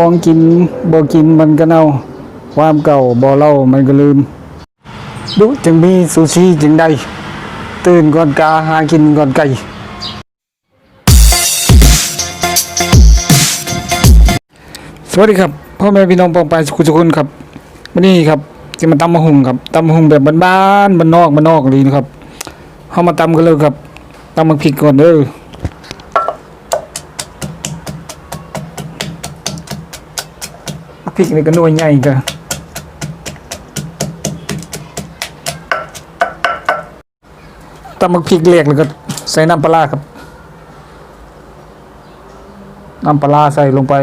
ของกินบ่กินมันก็เน่า ความเก่าบ่เล่ามันก็ลืม ดุจึงมีซูชิจึงได้ ตื่นก่อนกาหากินก่อนไก่สวัสดีครับพ่อแม่พี่น้องปองไปสุขุสุขุนครับวันนี้ครับจะมาตำมะฮุงครับตำมะฮุงแบบบ้านๆบ้านนอกบ้านนอกเลยนะครับเข้ามาตำกันเลยครับตำมะพริกก่อนเด้อ พริกนี่ก็นวยใหญ่กันตำมะพริกเล็กแล้วก็ใส่น้ำปลาครับ น้ำปลาใส่ลงไป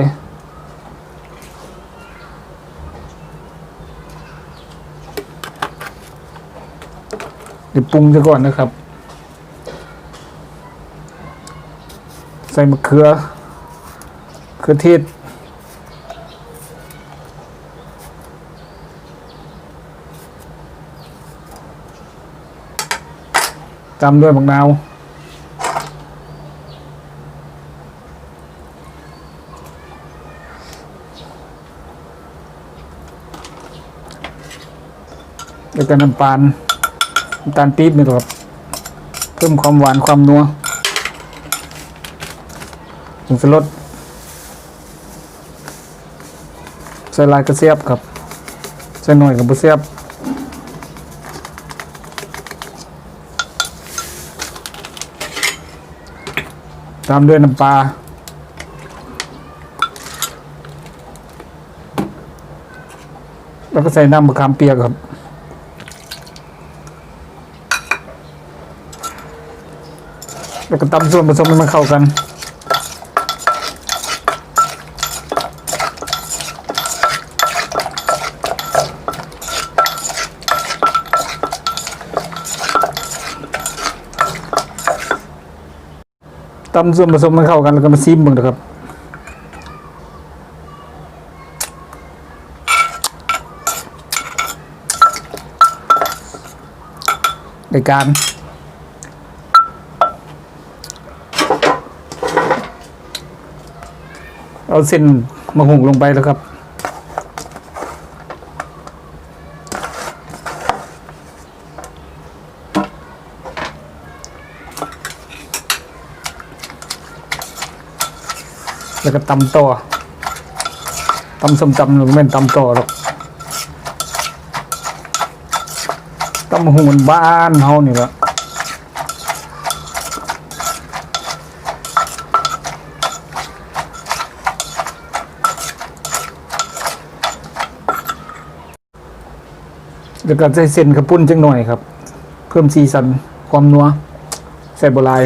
เดี๋ยวปรุงซะก่อนนะครับ ใส่มะเขือเครือเทศ ตามด้วยมะนาวแล้วก็น้ำตาลน้ำตาลปี๊บนี่ครับเพิ่มความหวานความนัวผงชูรสใส่ลายกระเสียบครับ ใส่หน่อยกับบะเสียบ ตามด้วยน้ำปลาแล้วก็ใส่น้ำมะขามเปียกครับแล้วก็ตำส่วนผสมให้มันเข้ากัน ตำส่วนผสมมันเข้ากันแล้วก็มาซีมมึงนะครับในการเอาเส้นมะฮุงลงไปแล้วครับ แล้วก็ตำต่อตำส้มตำหรือไม่นตำต่อหรอกตำมะฮุงมันบ้านเฮานี่แหละแล้วก็ใส่เส้นกระปุ้นจังหน่อยครับ เพิ่มสีสันความนัวใส่บลาย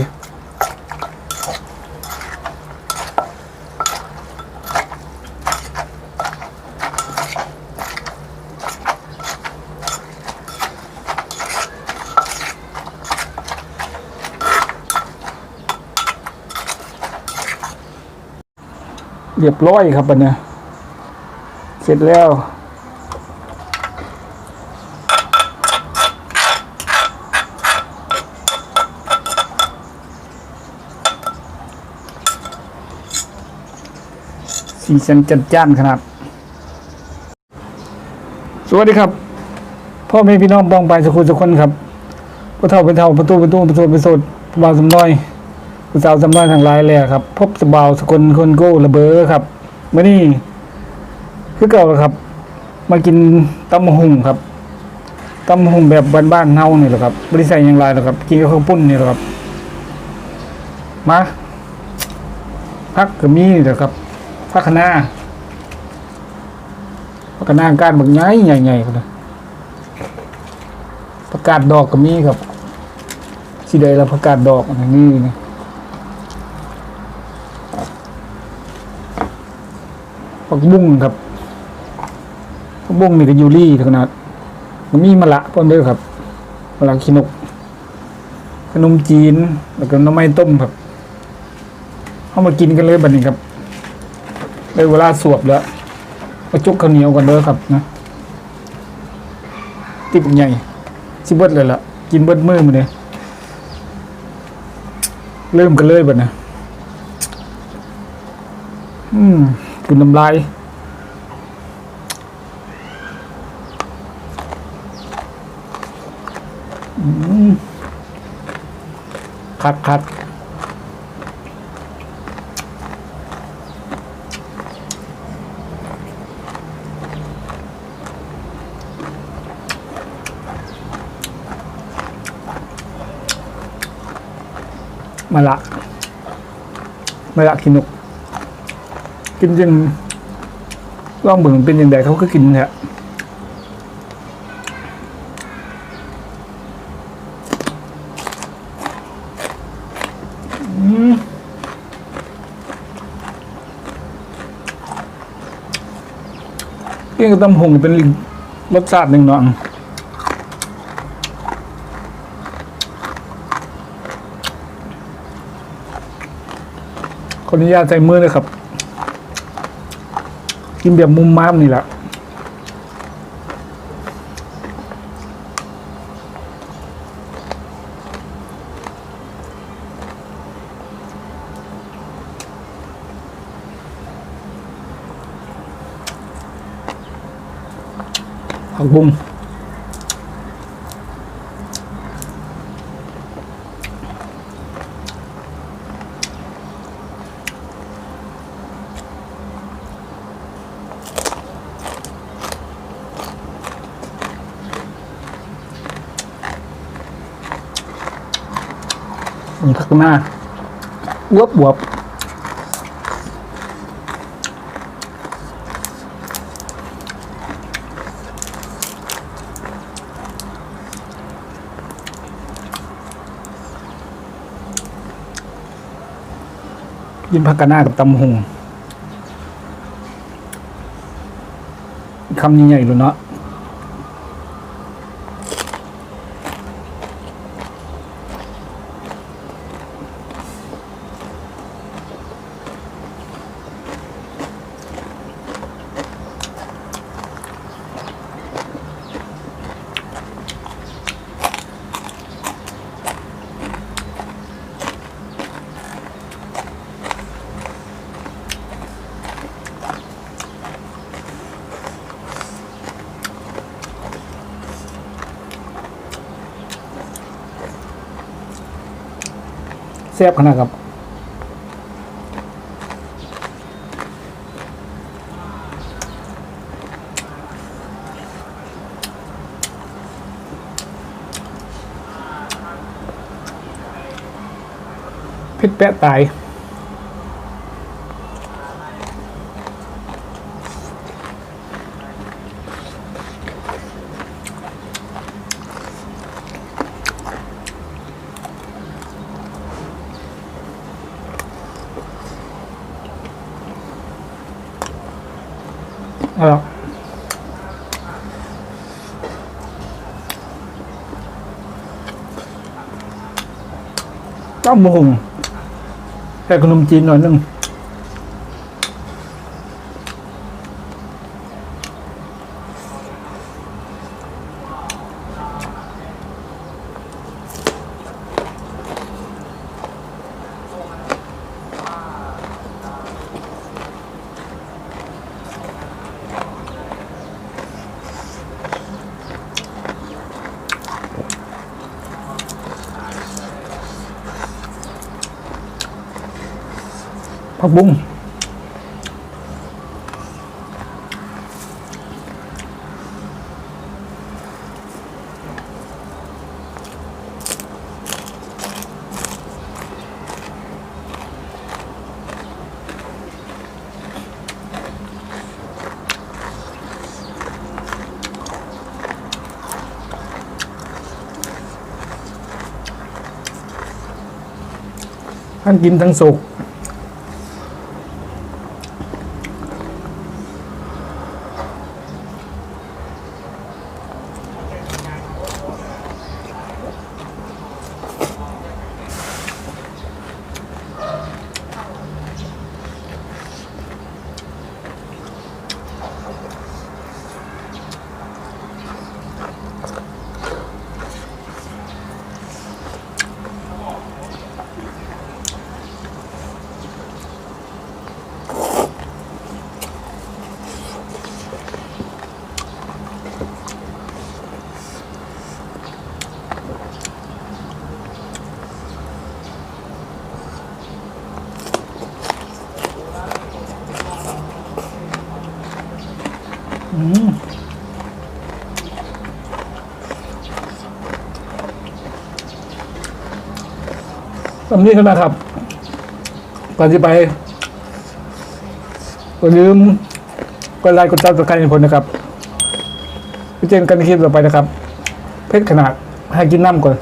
เรียบร้อยครับอันเนี้ยเสร็จแล้วสีสันจัดจ้านขนาด สวัสดีครับ พ่อแม่พี่น้องบองไปสุขุมสุขคนครับพระเท่าเป็นเท่าประตูประตูประตูประตูผู้บ่าวสำน้อย ผู้สาวสำน้อยทางหลายเลยครับ พบสบาวสกุลคนโก้ระเบ้อครับมื่อนี้คือเก่าครับ มากินตำมะฮุงครับตำมะฮุงแบบบ้านๆเฮานี่แหละครับบริษัทยังไรหรอครับ กินกับข้าวปุ้นนี่แหละครับ มาพักก็มีนี่แหละครับพักคณะพักคณะการบักใหญ่ใหญ่ๆเลยประกาศดอกก็มีครับสีใดแล้วประกาศดอกอันนี้นี่ ผักบุ้งครับผักบุ้งนี่ก็ยูรี่ขนาดมันมีมะละพร้อมเด้วยครับมะละขีนก ขนมจีน แล้วก็น้ำไม้ต้มครับเข้ามากินกันเลยบัดนี้ครับได้เวลาสวบแล้วมาจุกข้าวเหนียวกันเด้อครับนะติบใหญ่สิเบิดเลยล่ะ กินเบิดมือมาเนี่ยเริ่มกันเลยบัดนะ อืมกินน้ำลายคักคักมาละมาละกินุก กินยังลองเบิ่งเป็นยังไงเขาก็กินแหละอืมเกี่ยงกับตำหงเป็นลิงรสชาติหนึ่งเนาะขออนุญาตใส่มือเลยครับ กินแบบมุมมามนี่แหละผักบุ้ง มันผักหน้าบวบบวบกินผักกะหน้ากับตำหงคำใหญ่เลยเนาะ แซ่บขนาดครับพิษแปะตาย ต้มงแต่ขนมจีนหน่อยนึง ผักบุ้งทั้งกินทั้งสุก สำนีกันนครับ ก่อนที่ไปก็ลืมกดไลค์กดซับสไครต์ให้ผมนะครับไปเจอกันในคลิปต่อไปนะครับ เพชรขนาดให้กินน้ำก่อน